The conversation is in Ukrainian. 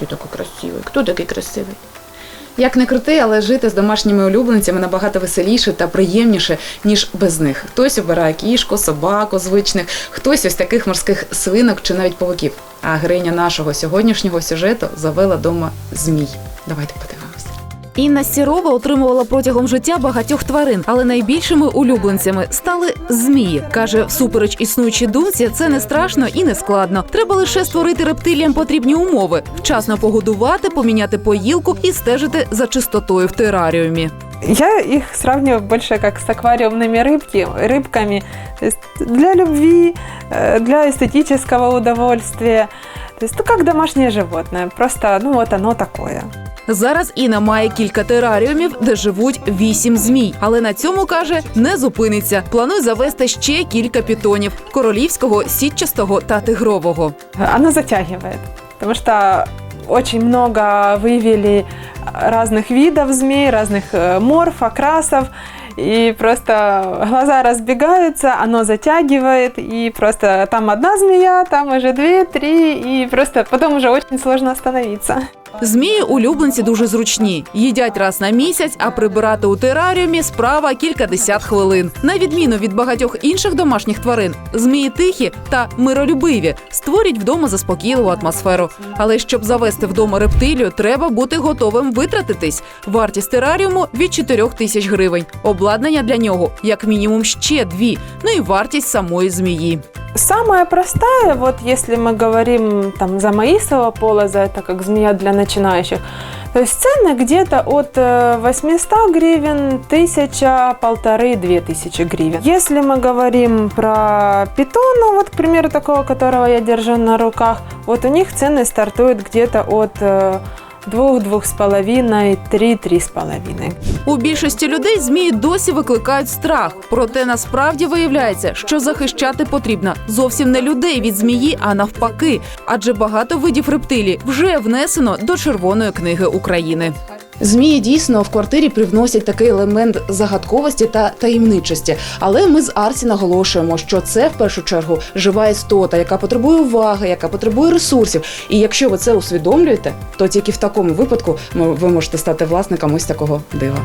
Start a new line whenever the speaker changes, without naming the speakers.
Ти такий красивий. Хто такий красивий? Як не крути, але жити з домашніми улюбленцями набагато веселіше та приємніше, ніж без них. Хтось обирає кішку, собаку звичних, хтось ось таких морських свинок чи навіть павуків. А гриня нашого сьогоднішнього сюжету завела дома змій. Давайте подивимося.
Інна Сірова отримувала протягом життя багатьох тварин, але найбільшими улюбленцями стали змії. каже, всупереч існуючій думці, це не страшно і не складно. Треба лише створити рептиліям потрібні умови, вчасно погодувати, поміняти поїлку і стежити за чистотою в тераріумі.
Я их сравниваю больше как с аквариумными рыбки, рыбками. То есть для любви, э, для эстетического удовольствия. То есть, ну, как домашнее животное. Просто, ну, вот оно такое.
Зараз Інна має кілька тераріумів, де живуть вісім змій. Але на цьому каже, не зупиниться. Планує завести ще кілька пітонів королівського, сітчастого та тигрового.
Оно затягивает. Потому что очень много вывели разных видов змей, разных э, морф, окрасов. И просто глаза разбегаются, оно затягивает, и просто там одна змея, там уже две, три, и просто потом уже очень сложно остановиться.
Змії улюбленці дуже зручні. Їдять раз на місяць, а прибирати у тераріумі справа кількадесят хвилин. На відміну від багатьох інших домашніх тварин, змії тихі та миролюбиві створюють вдома заспокійливу атмосферу. Але щоб завести вдома рептилію, треба бути готовим витратитись. Вартість тераріуму від 4 тисяч гривень. Обладнання для нього як мінімум ще дві. Ну і вартість самої змії.
Самая простая, вот если мы говорим там за маисового пола, за это как змея для начинающих, то есть цены где-то от э, 800 гривен, тысяча, полторы, две тысячи гривен. Если мы говорим про питона, вот, к примеру, такого, которого я держу на руках, вот у них цены стартуют где-то от двух, двух с половиной, три, три с половиной.
У більшості людей змії досі викликають страх. Проте насправді виявляється, що захищати потрібно зовсім не людей від змії, а навпаки. Адже багато видів рептилій вже внесено до Червоної книги України.
Змії дійсно в квартирі привносять такий елемент загадковості та таємничості. Але ми з Арсі наголошуємо, що це в першу чергу жива істота, яка потребує уваги, яка потребує ресурсів. І якщо ви це усвідомлюєте, то тільки в такому випадку ми- ви можете стати власником ось такого дива.